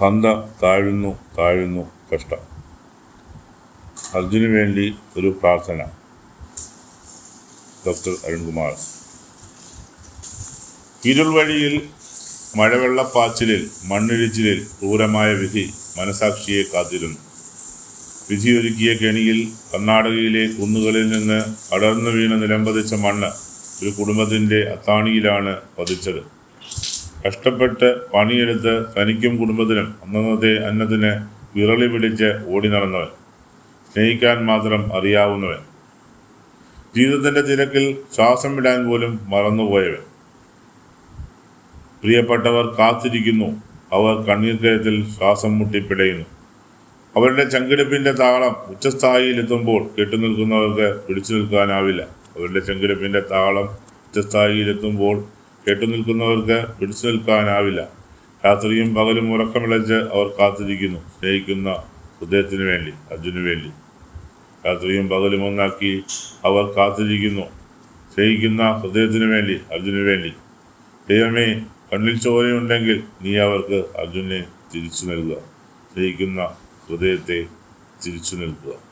ഹന്ത താഴുന്നു താഴുന്നു കഷ്ടം. അർജുന് വേണ്ടി ഒരു പ്രാർത്ഥന. ഡോക്ടർ അരുൺകുമാർ. ഇരുൾ വഴിയിൽ മഴവെള്ളപ്പാച്ചിലിൽ മണ്ണിടിച്ചിലിൽ ക്രൂരമായ വിധി മനസാക്ഷിയെ കാത്തിരുന്നു. വിധിയൊരുക്കിയ കെണിയിൽ കർണാടകയിലെ കുന്നുകളിൽ നിന്ന് അടർന്നു വീണ് നിലംപതിച്ച മണ്ണ് ഒരു കുടുംബത്തിന്റെ അത്താണിയിലാണ് പതിച്ചത്. കഷ്ടപ്പെട്ട് പണിയെടുത്ത് തനിക്കും കുടുംബത്തിനും അന്നന്നത്തെ അന്നത്തിന് വിറളി പിടിച്ച് ഓടി നടന്നവൻ. സ്നേഹിക്കാൻ മാത്രം അറിയാവുന്നവൻ. ജീവിതത്തിന്റെ തിരക്കിൽ ശ്വാസം വിടാൻ പോലും മറന്നുപോയവൻ. പ്രിയപ്പെട്ടവർ കാത്തിരിക്കുന്നു. അവർ കണ്ണീർക്കയത്തിൽ ശ്വാസം മുട്ടിപ്പിടയുന്നു. അവരുടെ ചങ്കിടിപ്പിന്റെ താളം ഉച്ചസ്ഥായിയിലെത്തുമ്പോൾ കെട്ടുനിൽക്കുന്നവർക്ക് പിടിച്ചു നിൽക്കാനാവില്ല. അവരുടെ ചങ്കിടിപ്പിന്റെ താളം ഉച്ചസ്ഥായിയിലെത്തുമ്പോൾ കെട്ടുനിൽക്കുന്നവർക്ക് പിടിച്ചു നിൽക്കാനാവില്ല. രാത്രിയും പകലും ഉറക്കമിളച്ച് അവർ കാത്തിരിക്കുന്നു. സ്നേഹിക്കുന്ന ഹൃദയത്തിന് വേണ്ടി അർജുന് വേണ്ടി. രാത്രിയും പകലും ഒന്നാക്കി അവർ കാത്തിരിക്കുന്നു. സ്നേഹിക്കുന്ന ഹൃദയത്തിന് വേണ്ടി അർജുന് വേണ്ടി. ദൈവമേ കണ്ണിൽ ചോരയുണ്ടെങ്കിൽ നീ അവർക്ക് അർജുനെ തിരിച്ചു നൽകുക. സ്നേഹിക്കുന്ന ഹൃദയത്തെ തിരിച്ചു നിൽക്കുക